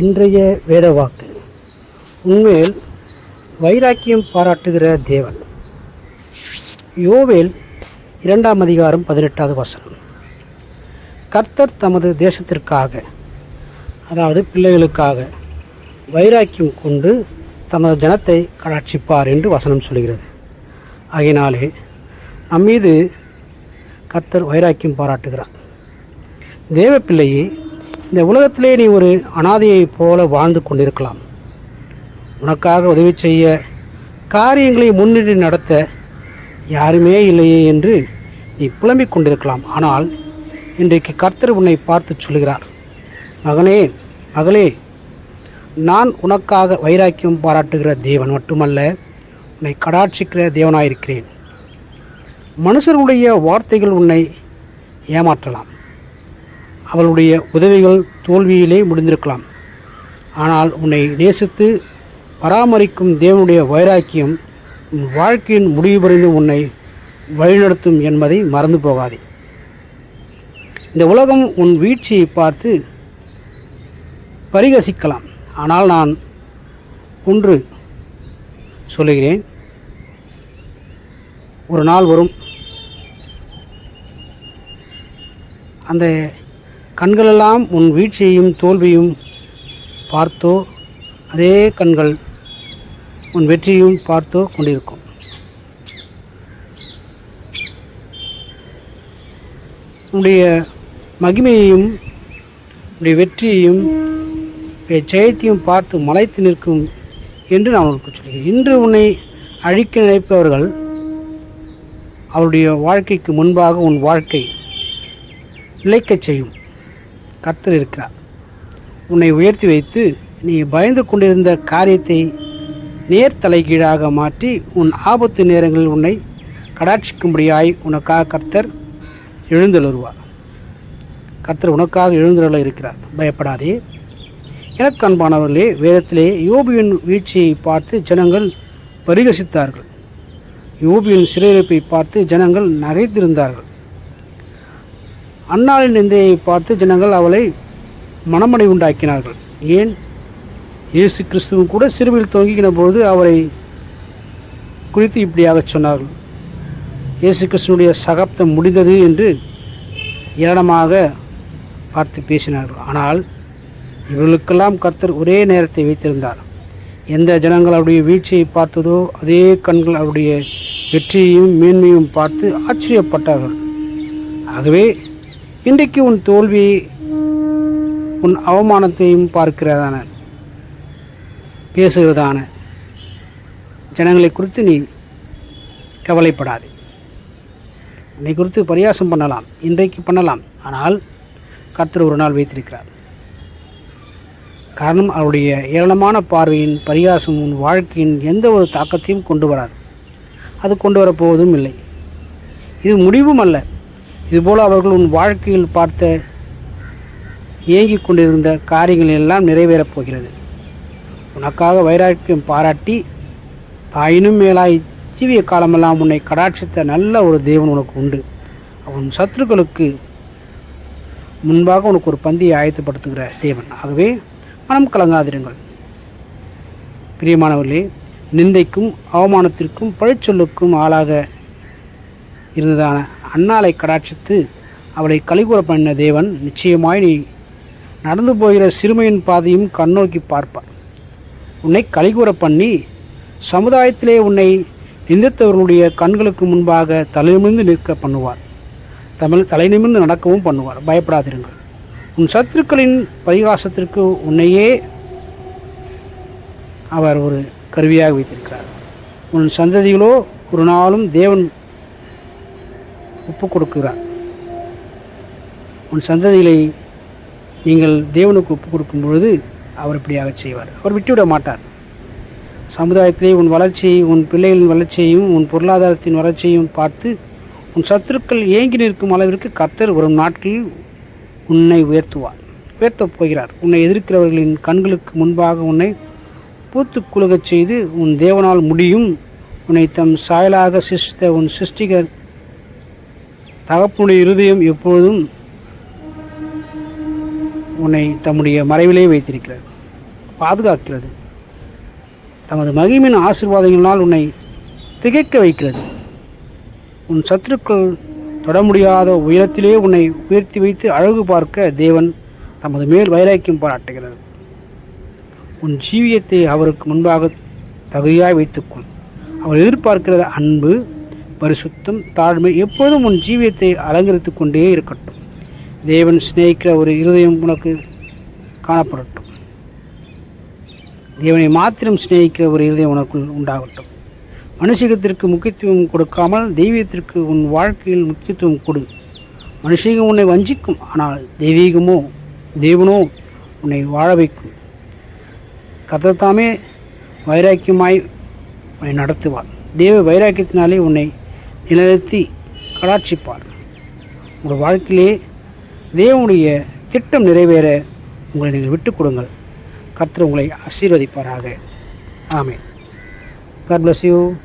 இன்றைய வேதவாக்கு. உண்மையில் வைராக்கியம் பாராட்டுகிற தேவன். யோவேல் இரண்டாம் அதிகாரம் பதினெட்டாவது வசனம். கர்த்தர் தமது தேசத்திற்காக அதாவது பிள்ளைகளுக்காக வைராக்கியம் கொண்டு தமது ஜனத்தை கடாட்சிப்பார் என்று வசனம் சொல்கிறது. ஆகையினாலே நம்மீது கர்த்தர் வைராக்கியம் பாராட்டுகிறார். தேவ இந்த உலகத்திலே நீ ஒரு அனாதையைப் போல வாழ்ந்து கொண்டிருக்கலாம். உனக்காக உதவி செய்ய காரியங்களை முன்னிட்டு நடத்த யாருமே இல்லையே என்று நீ புலம்பிக் கொண்டிருக்கலாம். ஆனால் இன்றைக்கு கர்த்தர் உன்னை பார்த்து சொல்கிறார். மகனே மகளே நான் உனக்காக வைராக்கியம் பாராட்டுகிற தேவன் மட்டுமல்ல உன்னை கடாட்சிக்கிற தேவனாயிருக்கிறேன். மனுஷர்களுடைய வார்த்தைகள் உன்னை ஏமாற்றலாம். அவளுடைய உதவிகள் தோல்வியிலே முடிந்திருக்கலாம். ஆனால் உன்னை நேசித்து பராமரிக்கும் தேவனுடைய வைராக்கியம் உன் வாழ்க்கையின் முடிவு புரிந்து உன்னை வழிநடத்தும் என்பதை மறந்து போகாதே. இந்த உலகம் உன் வீழ்ச்சியை பார்த்து பரிகசிக்கலாம். ஆனால் நான் ஒன்று சொல்லுகிறேன். ஒரு நாள் வரும். அந்த கண்களெல்லாம் உன் வீழ்ச்சியையும் தோல்வியும் பார்த்தோ? அதே கண்கள் உன் வெற்றியும் பார்த்தோ கொண்டிருக்கும். உன்னுடைய மகிமையையும் உன்னுடைய வெற்றியையும் ஜெயத்தையும் பார்த்து மலைத்து நிற்கும் என்று நான் உனக்கு சொல்கிறேன். இன்று உன்னை அழிக்க நினைப்பவர்கள் அவருடைய வாழ்க்கைக்கு முன்பாக உன் வாழ்க்கை இழைக்கச் செய்யும். கர்த்தர் இருக்கிறார். உன்னை உயர்த்தி வைத்து நீ பயந்து கொண்டிருந்த காரியத்தை நேர் தலைகீழாக மாற்றி உன் ஆபத்து நேரங்களில் உன்னை கடாட்சிக்கும்படியாய் உனக்காக கர்த்தர் எழுந்தருள்வார். கர்த்தர் உனக்காக எழுந்தருள இருக்கிறார். பயப்படாதே. எனக்கு அன்பானவர்களே வேதத்திலே யோபியின் வீழ்ச்சியை பார்த்து ஜனங்கள் பரிகசித்தார்கள். யோபியின் சிறையிருப்பை பார்த்து ஜனங்கள் நகைத்திருந்தார்கள். அன்னாளின் நிந்தையை பார்த்து ஜனங்கள் அவளை மனமடை உண்டாக்கினார்கள். ஏன்? இயேசு கிறிஸ்துவும் கூட சிறுவில் தொங்கின போது அவரை குறித்து இப்படியாக சொன்னார்கள். இயேசு கிறிஸ்துவனுடைய சகாப்தம் முடிந்தது என்று ஏளனமாக பார்த்து பேசினார்கள். ஆனால் இவர்களுக்கெல்லாம் கர்த்தர் ஒரே நேரத்தை வைத்திருந்தார். எந்த ஜனங்கள் அவருடைய வீழ்ச்சியை பார்த்ததோ அதே கண்கள் அவருடைய வெற்றியையும் மேன்மையும் பார்த்து ஆச்சரியப்பட்டார்கள். ஆகவே இன்றைக்கு உன் தோல்வி உன் அவமானத்தையும் பார்க்கிறதான. பேசுகிறதான. ஜனங்களை குறித்து நீ கவலைப்படாது. உன்னை குறித்து பரியாசம் பண்ணலாம் இன்றைக்கு பண்ணலாம். ஆனால் கர்த்தர் ஒரு நாள் வைத்திருக்கிறார். காரணம் அவருடைய ஏளனமான பார்வையின் பரியாசம் உன் வாழ்க்கையின் எந்த ஒரு தாக்கத்தையும் கொண்டு வராது. அது கொண்டு வரப்போவதும் இல்லை. இது முடிவும் அல்ல. இதுபோல் அவர்கள் உன் வாழ்க்கையில் பார்த்த இயங்கிக் கொண்டிருந்த காரியங்கள் எல்லாம் நிறைவேறப் போகிறது. உனக்காக வைராக்கியம் பாராட்டி தாயினும் மேலாய் ஜீவிய காலமெல்லாம் உன்னை கடாட்சித்த நல்ல ஒரு தேவன் உனக்கு உண்டு. அவன் சத்துருக்களுக்கு முன்பாக உனக்கு ஒரு பந்தியை ஆயத்தப்படுத்துகிற தேவன். ஆகவே மனம் கலங்காதிருங்கள். பிரியமானவர்களே நிந்தைக்கும் அவமானத்திற்கும் பழிச்சொல்லுக்கும் ஆளாக இருந்ததான அன்னாலை கடாட்சித்து அவளை கலிகூற பண்ண தேவன் நிச்சயமாய் நீ நடந்து போகிற சிறுமையின் பாதையும் கண்ணோக்கி பார்ப்பார். உன்னை கலிகூற பண்ணி சமுதாயத்திலே உன்னை நிந்தித்தவர்களுடைய கண்களுக்கு முன்பாக தலைநிமிர்ந்து நிற்க பண்ணுவார். தமிழ் தலைநிமிர்ந்து நடக்கவும் பண்ணுவார். பயப்படாதிருங்கள். உன் சத்துருக்களின் பரிகாசத்திற்கு உன்னையே அவர் ஒரு கருவியாக வைத்திருக்கிறார். உன் சந்ததிகளோ ஒரு நாளும் தேவன் ஒப்பு கொடுக்கிறார். உன் சந்ததிகளை நீங்கள் தேவனுக்கு ஒப்பு கொடுக்கும் பொழுது அவர் இப்படியாக செய்வார். அவர் விட்டுவிட மாட்டார். சமுதாயத்திலே உன் வளர்ச்சியை உன் பிள்ளைகளின் வளர்ச்சியையும் உன் பொருளாதாரத்தின் வளர்ச்சியையும் பார்த்து உன் சத்துருக்கள் ஏங்கி நிற்கும் அளவிற்கு கர்த்தர் வரும் நாட்களில் உன்னை உயர்த்துவார். உயர்த்தப் போகிறார். உன்னை எதிர்க்கிறவர்களின் கண்களுக்கு முன்பாக உன்னை பூத்து குலுகச் செய்து உன் தேவனால் முடியும். உன்னை தம் சாயலாக சிருஷ்டித்த உன் சிருஷ்டிகர் தகப்புடைய இருதயம் எப்பொழுதும் உன்னை தம்முடைய மறைவிலே வைத்திருக்கிறார் பாதுகாக்கிறது. தமது மகிமின் ஆசிர்வாதங்களினால் உன்னை திகைக்க வைக்கிறது. உன் சத்துருக்கள் தொட முடியாத உயரத்திலே உன்னை உயர்த்தி வைத்து அழகு பார்க்க தேவன் தமது மேல் வைராக்கியம் பாராட்டுகிறது. உன் ஜீவியத்தை அவருக்கு முன்பாக தகுதியாய் வைத்துக்கொள். அவர் எதிர்பார்க்கிற அன்பு பரிசுத்தம் தாழ்மை எப்போதும் உன் ஜீவியத்தை அலங்கரித்து கொண்டே இருக்கட்டும். தேவன் சிநேகிக்கிற ஒரு இருதயம் உனக்கு காணப்படட்டும். தேவனை மாத்திரம் சிநேகிக்கிற ஒரு இருதயம் உனக்குள் உண்டாகட்டும். மனுஷகத்திற்கு முக்கியத்துவம் கொடுக்காமல் தெய்வீகத்திற்கு உன் வாழ்க்கையில் முக்கியத்துவம் கொடு. மனுஷகம் உன்னை வஞ்சிக்கும் ஆனால் தெய்வீகமோ தேவனோ உன்னை வாழ வைக்கும். கர்த்தத்தாமே வைராக்கியமாய் உன்னை நடத்துவார். தேவ வைராக்கியத்தினாலே உன்னை நிலைநிறுத்தி கடாட்சிப்பார். உங்கள் வாழ்க்கையிலே தேவனுடைய திட்டம் நிறைவேற உங்களை நீங்கள் விட்டுக் கொடுங்கள். கர்த்தர் உங்களை ஆசீர்வதிப்பாராக. ஆமே God bless you.